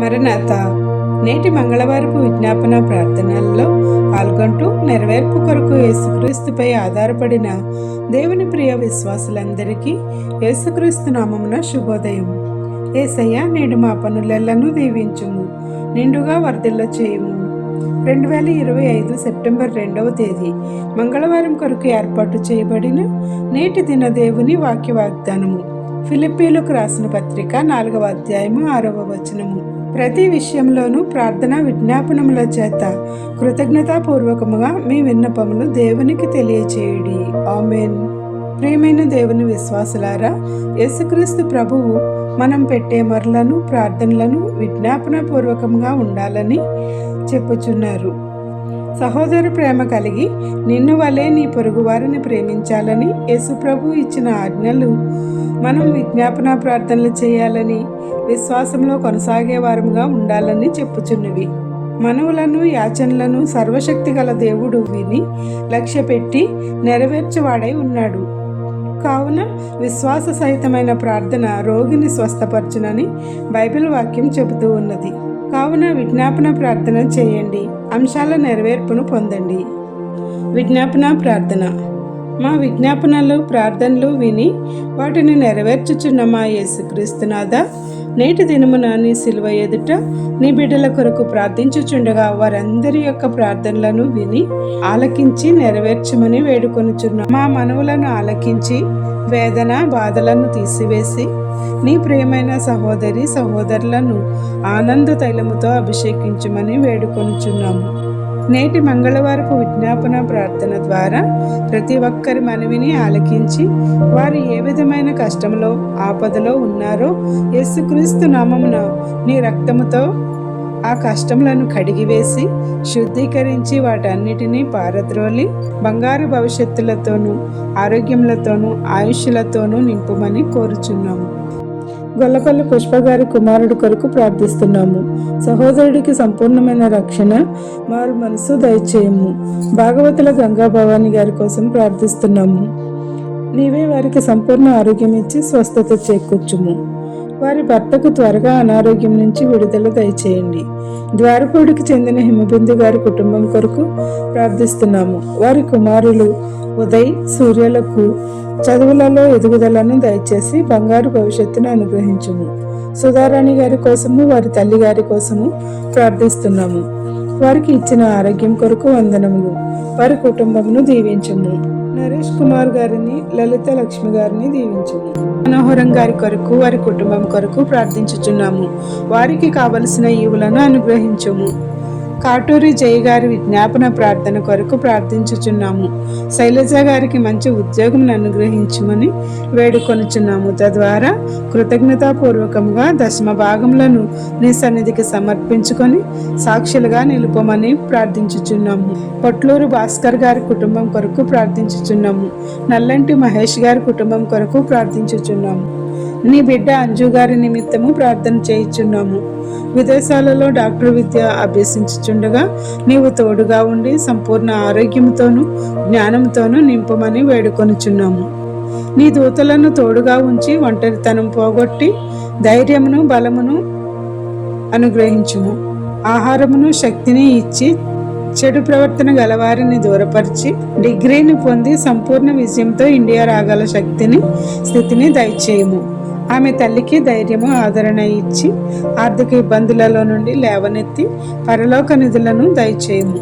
మరణాత నేటి మంగళవారపు విజ్ఞాపన ప్రార్థనల్లో పాల్గొంటూ నెరవేర్పు కొరకు యేసుక్రీస్తుపై ఆధారపడిన దేవుని ప్రియ విశ్వాసులందరికీ యేసుక్రీస్తు నామమున శుభోదయం. ఏసయ్య నేడు మా పనులెల్లను దీవించుము నిండుగా వర్ధిల్ల చేయుము. రెండు వేల ఇరవై ఐదు సెప్టెంబర్ రెండవ తేదీ మంగళవారం కొరకు ఏర్పాటు చేయబడిన నేటి దిన దేవుని వాక్య వాగ్దానము ఫిలిప్పీలకు రాసిన పత్రిక నాలుగవ అధ్యాయము ఆరవ వచనము. ప్రతి విషయంలోనూ ప్రార్థన విజ్ఞాపనముల చేత కృతజ్ఞతాపూర్వకముగా మీ విన్నపములు దేవునికి తెలియచేయుడి. ఆమెన్. ప్రియమైన దేవుని విశ్వాసులారా యేసుక్రీస్తు ప్రభువు మనం పెట్టే మరలను ప్రార్థనలను విజ్ఞాపనపూర్వకంగా ఉండాలని చెప్పుచున్నారు. సహోదర ప్రేమ కలిగి నిన్ను వలె నీ పొరుగువారిని ప్రేమించాలని యేసుప్రభు ఇచ్చిన ఆజ్ఞలు మనం విజ్ఞాపన ప్రార్థనలు చేయాలని విశ్వాసంలో కొనసాగే వారముగా ఉండాలని చెప్పుచున్నవి. మనవులను యాచనలను సర్వశక్తి గల దేవుడు విని లక్ష్య పెట్టి ఉన్నాడు. కావున విశ్వాస సహితమైన ప్రార్థన రోగిని స్వస్థపరచునని బైబిల్ వాక్యం చెబుతూ ఉన్నది. కావున విజ్ఞాపన ప్రార్థన చేయండి. అంశాల నెరవేర్పును పొందండి. విజ్ఞాపన ప్రార్థన. మా విజ్ఞాపనలు ప్రార్థనలు విని వాటిని నెరవేర్చుచున్న మా యేసుక్రీస్తునాథ నేటి దినమున నీ సిలువ ఎదుట నీ బిడ్డల కొరకు ప్రార్థించుచుండగా వారందరి యొక్క ప్రార్థనలను విని ఆలకించి నెరవేర్చమని వేడుకొనుచున్నాం మా మనవులను ఆలకించి వేదన బాధలను తీసివేసి నీ ప్రియమైన సహోదరి సహోదరులను ఆనంద తైలముతో అభిషేకించమని వేడుకొనుచున్నాము. నేటి మంగళవారపు విజ్ఞాపన ప్రార్థన ద్వారా ప్రతి ఒక్కరి మనవిని ఆలకించి వారు ఏ విధమైన కష్టంలో ఆపదలో ఉన్నారో యేసుక్రీస్తు నామమున నీ రక్తముతో ఆ కష్టములను కడిగివేసి శుద్ధీకరించి వాటన్నిటినీ పారద్రోలి బంగారు భవిష్యత్తులతోనూ ఆరోగ్యములతోనూ ఆయుష్లతోనూ నింపుమని కోరుచున్నాము. గొల్లపల్లి పుష్ప గారి కుమారుడు కొరకు ప్రార్థిస్తున్నాము. సహోదరుడికి సంపూర్ణమైన రక్షణ మారు మనసు దయచేయము. భాగవతుల గంగా భవాని గారి కోసం ప్రార్థిస్తున్నాము. నీవే వారికి సంపూర్ణ ఆరోగ్యం ఇచ్చి స్వస్థత చేకూర్చుము. వారి భర్తకు త్వరగా అనారోగ్యం నుంచి విడుదల దయచేయండి. ద్వారపూడికి చెందిన హిమబిందు గారి కుటుంబం కొరకు ప్రార్థిస్తున్నాము. వారి కుమారులు ఉదయ్ సూర్యులకు చదువులలో ఎదుగుదలను దయచేసి బంగారు భవిష్యత్తును అనుగ్రహించుము. సుధారాణి గారి కోసము వారి తల్లి గారి కోసము ప్రార్థిస్తున్నాము. వారికి ఇచ్చిన ఆరోగ్యం కొరకు వందనములు. వారి కుటుంబమును దీవించము. నరేష్ కుమార్ గారిని లలిత లక్ష్మి గారిని దీవించండి మనోహరం గారి కొరకు వారి కుటుంబం కొరకు ప్రార్థించుచున్నాము. వారికి కావలసిన ఈవులను అనుగ్రహించము. కాటూరి జయ గారి విజ్ఞాపన ప్రార్థన కొరకు ప్రార్థించుచున్నాము. శైలజ గారికి మంచి ఉద్యోగం అనుగ్రహించమని వేడుకొనుచున్నాము. తద్వారా కృతజ్ఞతాపూర్వకంగా దశమ భాగములను నీ సన్నిధికి సమర్పించుకొని సాక్షులుగా నిలుపమని ప్రార్థించుచున్నాము. పొట్లూరు భాస్కర్ గారి కుటుంబం కొరకు ప్రార్థించుచున్నాము. నల్లంటి మహేష్ గారి కుటుంబం కొరకు ప్రార్థించుచున్నాము. నీ బిడ్డ అంజు గారి నిమిత్తము ప్రార్థన చేయుచున్నాము. విదేశాలలో డాక్టర్ విద్య అభ్యసించుచుండగా నీవు తోడుగా ఉండి సంపూర్ణ ఆరోగ్యంతోనూ జ్ఞానంతోనూ నింపమని వేడుకొనుచున్నాము. నీ దూతలను తోడుగా ఉంచి ఒంటరితనం పోగొట్టి ధైర్యమును బలమును అనుగ్రహించుము. ఆహారమును శక్తిని ఇచ్చి చెడు ప్రవర్తన గలవారిని దూరపరిచి డిగ్రీని పొంది సంపూర్ణ విజయంతో ఇండియా రాగల శక్తిని స్థితిని దయచేయము. ఆమె తల్లికి ధైర్యము ఆదరణ ఇచ్చి ఆర్థిక ఇబ్బందులలో నుండి లేవనెత్తి పరలోక నిధులను దయచేయము.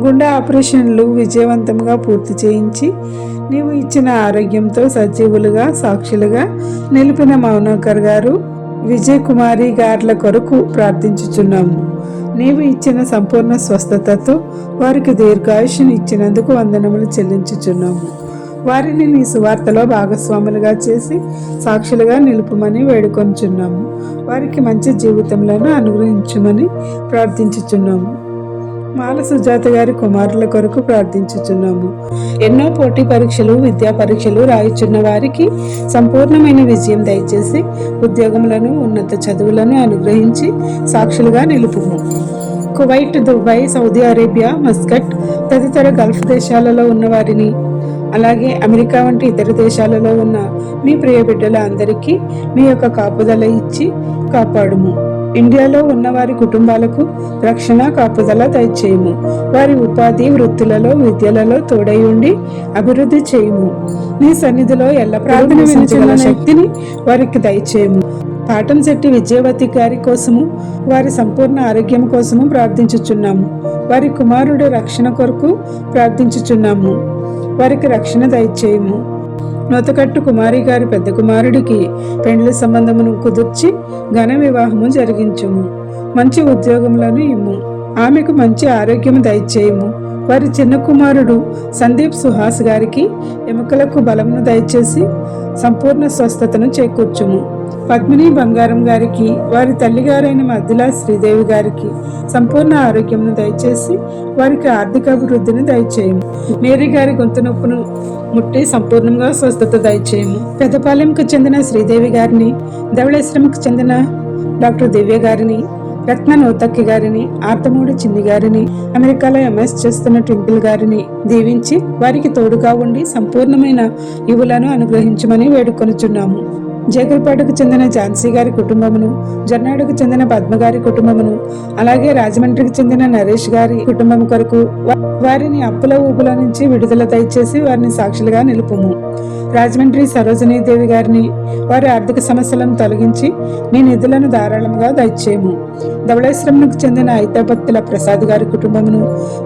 గుండె ఆపరేషన్లు విజయవంతంగా పూర్తి చేయించి నీవు ఇచ్చిన ఆరోగ్యంతో సజీవులుగా సాక్షులుగా నిలిపిన మౌనోకర్ గారు విజయ్ కుమారి గార్ల కొరకు ప్రార్థించుచున్నాము. నీవు ఇచ్చిన సంపూర్ణ స్వస్థతతో వారికి దీర్ఘాయుష్ని ఇచ్చినందుకు వందనములు చెల్లించుచున్నాము. వారిని నీ సువార్తలో భాగస్వాములుగా చేసి సాక్షులుగా నిలుపుమని వేడుకొంచున్నాము వారికి మంచి జీవితంలో అనుగ్రహించమని ప్రార్థించుచున్నాము మాల సుజాత గారి కుమారుల కొరకు ప్రార్థించుచున్నాము. ఎన్నో పోటీ పరీక్షలు విద్యా పరీక్షలు రాయిచున్న వారికి సంపూర్ణమైన విజయం దయచేసి ఉద్యోగములను ఉన్నత చదువులను అనుగ్రహించి సాక్షులుగా నిలుపుము. Kuwait Dubai Saudi Arabia Muscat తదితర గల్ఫ్ దేశాలలో ఉన్న వారిని అలాగే అమెరికా వంటి ఇతర దేశాలలో ఉన్న మీ ప్రియ బిడ్డల అందరికీ మీ యొక్క కాపుదల ఇచ్చి కాపాడుము. ఇండియాలో ఉన్న వారి కుటుంబాలకు రక్షణ కాపుదల దయచేయము. వారి ఉపాధి వృత్తులలో విద్యలలో తోడై ఉండి అభివృద్ధి చేయము. నీ సన్నిధిలో ఎల్ల ప్రార్థన శక్తిని వారికి దయచేయము. పాటం శెట్టి విజయవతి గారి కోసము వారి సంపూర్ణ ఆరోగ్యం కోసము ప్రార్థించుచున్నాము. వారి కుమారుడు రక్షణ కొరకు ప్రార్థించుచున్నాము. వారికి రక్షణ దయచేయము. నూతకట్టు కుమారి గారి పెద్ద కుమారుడికి పెండ్లి సంబంధమును కుదుర్చి ఘన వివాహము జరిగించుము. మంచి ఉద్యోగములను ఇమ్ము. ఆమెకు మంచి ఆరోగ్యము దయచేయము. వారి చిన్న కుమారుడు సందీప్ సుహాస్ గారికి ఎముకలకు బలమును దయచేసి సంపూర్ణ స్వస్థతను చేకూర్చుము. పద్మిని బంగారం గారికి వారి తల్లిగారైన మద్దులా శ్రీదేవి గారికి సంపూర్ణ ఆరోగ్యంను దయచేసి వారికి ఆర్థిక అభివృద్ధిని దయచేయము. మేరీ గారి గొంతు నొప్పును ముట్టి సంపూర్ణంగా స్వస్థత దయచేయము. పెద్దపాలెంకు చెందిన శ్రీదేవి గారిని ధవళేశ్వరంకు చెందిన డాక్టర్ దివ్య గారిని రత్న నోతక్కి గారిని ఆర్తమూడి చిన్ని గారిని అమెరికాలో ఎంఎస్ చేస్తున్న ట్వింకిల్ గారిని దీవించి వారికి తోడుగా ఉండి సంపూర్ణమైన ఇవులను అనుగ్రహించమని వేడుకొనుచున్నాము. జేగులపాటుకు చెందిన ఝాన్సీ గారి కుటుంబమును జొన్నాడుకు చెందిన పద్మ గారి కుటుంబమును అలాగే రాజమండ్రికి చెందిన నరేష్ గారి కుటుంబం కొరకు వారిని అప్పుల ఊపుల నుంచి విడుదల దయచేసి వారిని సాక్షులుగా నిలుపుము. రాజమండ్రి సరోజనీదేవి గారిని వారి ఆర్థిక సమస్యలను తొలగించి మీ నిధులను ధారాళంగా దయచేయము. ధవళేశ్వరంకు చెందిన ఐతాపత్తుల ప్రసాద్ గారి కుటుంబమును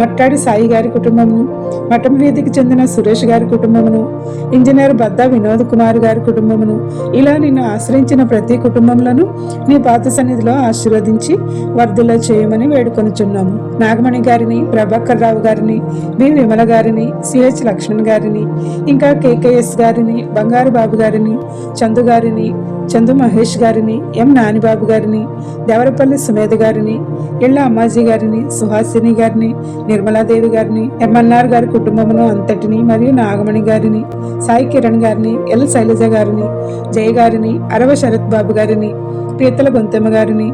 మట్టాడి సాయి గారి కుటుంబమును మఠం వీధికి చెందిన సురేష్ గారి కుటుంబమును ఇంజనీర్ బద్దా వినోద్ కుమార్ గారి కుటుంబమును ఇలా నిన్ను ఆశ్రయించిన ప్రతి కుటుంబంలోనూ నీ పాత సన్నిధిలో ఆశీర్వదించి వర్ధుల చేయమని వేడుకొనుచున్నాము. నాగమణి గారిని ప్రభాకర్ రావు గారిని బి విమల గారిని సిహెచ్ లక్ష్మణ్ గారిని ఇంకా కేకేఎస్ గారిని బంగారు బాబు గారిని చందు గారిని చందు మహేష్ గారిని ఎం. నానిబాబు గారిని దేవరపల్లి సుమేధ గారిని ఇళ్ళ అమ్మాజీ గారిని సుహాసిని గారిని నిర్మలాదేవి గారిని ఎంఎన్ఆర్ గారి కుటుంబమును అంతటిని మరియు నాగమణి గారిని సాయి కిరణ్ గారిని ఎల్ శైలజ గారిని జయ గారిని అరవ శరత్ బాబు గారిని పీతల గొంతెమ్మ గారిని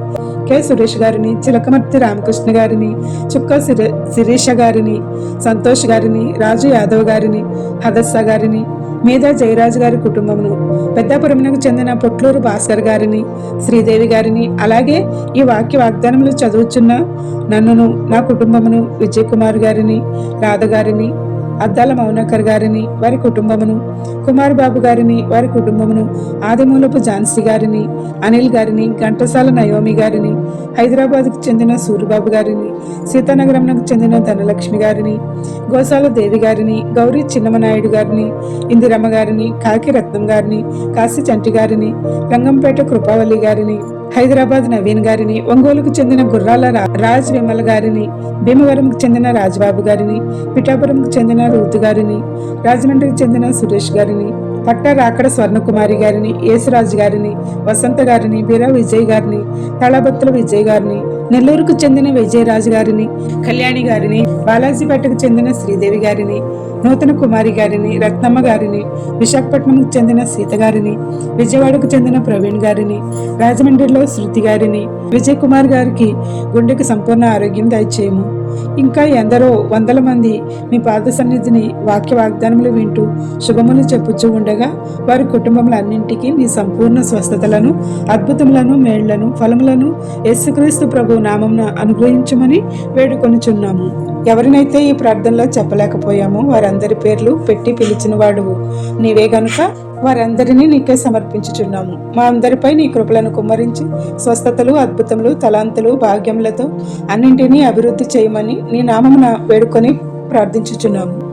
కె. సురేష్ గారిని చిలకమర్తి రామకృష్ణ గారిని చుక్క శిర- శిరీష గారిని సంతోష్ గారిని రాజు యాదవ్ గారిని హదస్స గారిని మీద జయరాజు గారి కుటుంబమును పెద్దాపురమునకు చెందిన పొట్లూరు భాస్కర్ గారిని శ్రీదేవి గారిని అలాగే ఈ వాక్య వాగ్దానములు చదువుచున్న నన్నును నా కుటుంబమును విజయ్ కుమార్ గారిని రాధ గారిని అద్దాల మౌనకర్ గారిని వారి కుటుంబమును కుమార్ బాబు గారిని వారి కుటుంబమును ఆదిమూలపు ఝాన్సీ గారిని అనిల్ గారిని ఘంటసాల నయోమి గారిని హైదరాబాద్కు చెందిన సూరిబాబు గారిని సీతానగరంకు చెందిన ధనలక్ష్మి గారిని గోసాల దేవి గారిని గౌరీ చిన్నమనాయుడు గారిని ఇందిరమ్మ గారిని కాకి రత్నం గారిని కాశీ చంటి గారిని రంగంపేట కృపావల్లి గారిని హైదరాబాద్ నవీన్ గారిని ఒంగోలుకు చెందిన గుర్రాల రాజ్ విమల్ గారిని భీమవరంకు చెందిన రాజబాబు గారిని పిఠాపురంకు చెందిన రూతు గారిని రాజమండ్రికి చెందిన సురేష్ గారిని పట్ట రాకడ స్వర్ణకుమారి గారిని యేసురాజు గారిని వసంత గారిని బీరా విజయ్ గారిని తళబత్తుల విజయ్ గారిని నెల్లూరుకు చెందిన విజయరాజు గారిని కళ్యాణి గారిని బాలాజీపేటకు చెందిన శ్రీదేవి గారిని నూతన కుమారి గారిని రత్నమ్మ గారిని విశాఖపట్నంకు చెందిన సీత గారిని విజయవాడకు చెందిన ప్రవీణ్ గారిని రాజమండ్రిలో శృతి గారిని విజయ్ కుమార్ గారికి గుండెకు సంపూర్ణ ఆరోగ్యం దయచేయము. ఇంకా ఎందరో వందల మంది మీ పాద సన్నిధిని వాక్య వాగ్దానములు వింటూ శుభములు చెప్పుచూ ఉండగా వారి కుటుంబములన్నింటికీ నీ సంపూర్ణ స్వస్థతలను అద్భుతములను మేళ్ళను ఫలములను యేసుక్రీస్తు ప్రభు నామంన అనుగ్రహించమని వేడుకొనుచున్నాము. ఎవరినైతే ఈ ప్రార్థనలో చెప్పలేకపోయామో వారందరి పేర్లు పెట్టి పిలిచిన వాడువు నీవే గనుక వారందరినీ నీకే సమర్పించుచున్నాము మా అందరిపై నీ కృపలను కుమ్మరించి స్వస్థతలు అద్భుతములు తలాంతులు భాగ్యములతో అన్నింటినీ అభివృద్ధి చేయమని నీ నామమున వేడుకొని ప్రార్థించుచున్నాము.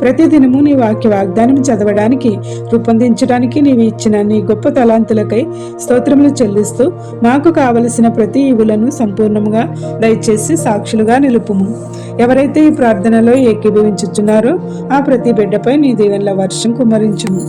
ప్రతిదినము నీ వాక్య వాగ్దానం చదవడానికి రూపొందించడానికి నీవు ఇచ్చిన నీ గొప్ప తలాంతులకై స్తోత్రములు చెల్లిస్తూ మాకు కావలసిన ప్రతి ఇవులను సంపూర్ణముగా దయచేసి సాక్షులుగా నిలుపుము. ఎవరైతే ఈ ప్రార్థనలో ఏకీభవించుచున్నారో ఆ ప్రతి బిడ్డపై నీ దీవెనల వర్షం కుమరించుము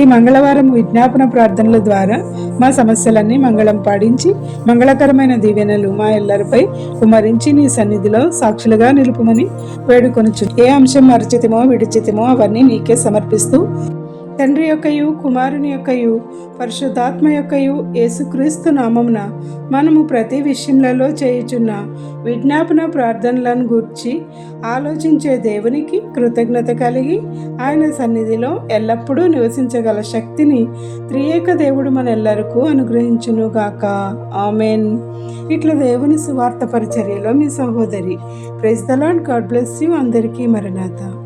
ఈ మంగళవారం విజ్ఞాపన ప్రార్థనల ద్వారా మా సమస్యలన్నీ మంగళం పాడించి మంగళకరమైన దీవెనలు మా ఎల్లరిపై కుమరించి నీ సన్నిధిలో సాక్షులుగా నిలుపుమని వేడుకొనుచు. ఏ అంశం మరచితిమో విడిచితిమో అవన్నీ నీకే సమర్పిస్తూ తండ్రి యొక్కయు కుమారుని యొక్కయు పరిశుద్ధాత్మ యొక్కయు యేసుక్రీస్తు నామమున మనము ప్రతి విషయంలో చేయుచున్న విజ్ఞాపన ప్రార్థనలను గూర్చి ఆలోచించే దేవునికి కృతజ్ఞత కలిగి ఆయన సన్నిధిలో ఎల్లప్పుడూ నివసించగల శక్తిని త్రియేక దేవుడు మనెల్లరకు అనుగ్రహించునుగాక ఆమెన్. ఇట్లా దేవుని సువార్త పరిచర్యలో మీ సహోదరి praise the Lord God bless you అందరికీ మరణాత.